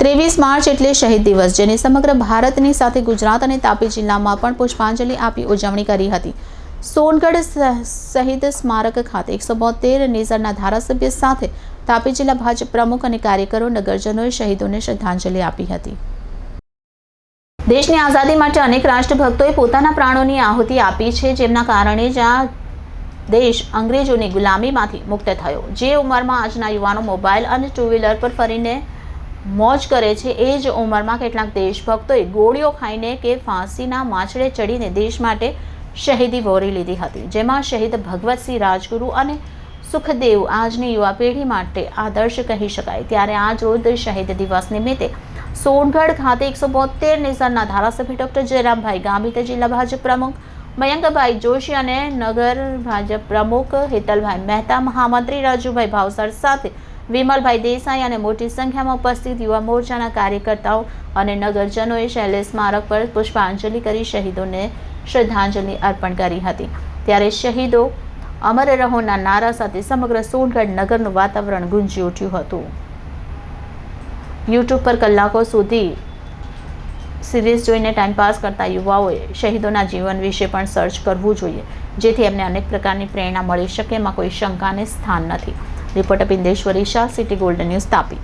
ત્રેવીસ માર્ચ એટલે શહીદ દિવસ, જેને સમગ્ર ભારતની સાથે ગુજરાત અને તાપી જિલ્લામાં પણ પુષ્પાંજલિ આપી ઉજવણી કરી હતી. સોનગઢ શહીદ સ્મારક ખાતે એકસો બોતેર નેઝરના ધારાસભ્ય સાથે તાપી જિલ્લા ભાજપ પ્રમુખ અને કાર્યકરો, નગરજનોએ શહીદોને શ્રદ્ધાંજલિ આપી હતી. દેશની આઝાદી માટે અનેક રાષ્ટ્રભક્તોએ પોતાના પ્રાણોની આહુતિ આપી છે, જેમના કારણે જ આ દેશ અંગ્રેજોની ગુલામીમાંથી મુક્ત થયો. જે ઉંમરમાં આજના યુવાનો મોબાઈલ અને ટુ વ્હીલર પર ફરીને મોજ કરે છે. એ જ ઉંમરમાં કેટલાક દેશભક્તોએ ગોળીઓ ખાઈને કે ફાંસીના માછડે ચડીને દેશ માટે શહીદી વોરી લીધી હતી. જેમાં શહીદ ભગવતસિંહ રાજગુરુ અને સુખદેવ આજની યુવા પેઢી માટે આદર્શ કહી શકાય. ત્યારે આજ રોજ શહીદ દિવસ નિમિત્તે સોનગઢ ખાતે એકસો બોતેર નિઝરના ધારાસભ્ય ડૉક્ટર જયરામભાઈ ગામિત જિલ્લા ભાજપ પ્રમુખ મયંકભાઈ જોશી અને નગર ભાજપ પ્રમુખ હેતલભાઈ મહેતા, મહામંત્રી રાજુભાઈ ભાવસર સાથે વિમલભાઈ દેસાઈ અને મોટી સંખ્યામાં ઉપસ્થિત યુવા મોરચાના કાર્યકર્તાઓ અને નગરજનોએ શૈલેષ સ્મારક પર પુષ્પાંજલિ કરી શહીદોને શ્રદ્ધાંજલિ અર્પણ કરી હતી. ત્યારે શહીદો અમર રહોના નારા સાથે સમગ્ર સોનગઢ નગરનું વાતાવરણ ગુંજી ઉઠ્યું હતું. યુટ્યુબ પર કલાકો સુધી સિરીઝ જોઈને ટાઈમપાસ કરતા યુવાઓએ શહીદોના જીવન વિશે પણ સર્ચ કરવું જોઈએ, જેથી એમને અનેક પ્રકારની પ્રેરણા મળી શકે એમાં કોઈ શંકાને સ્થાન નથી. Reporter Pindeshwari Shah city golden news Tapi.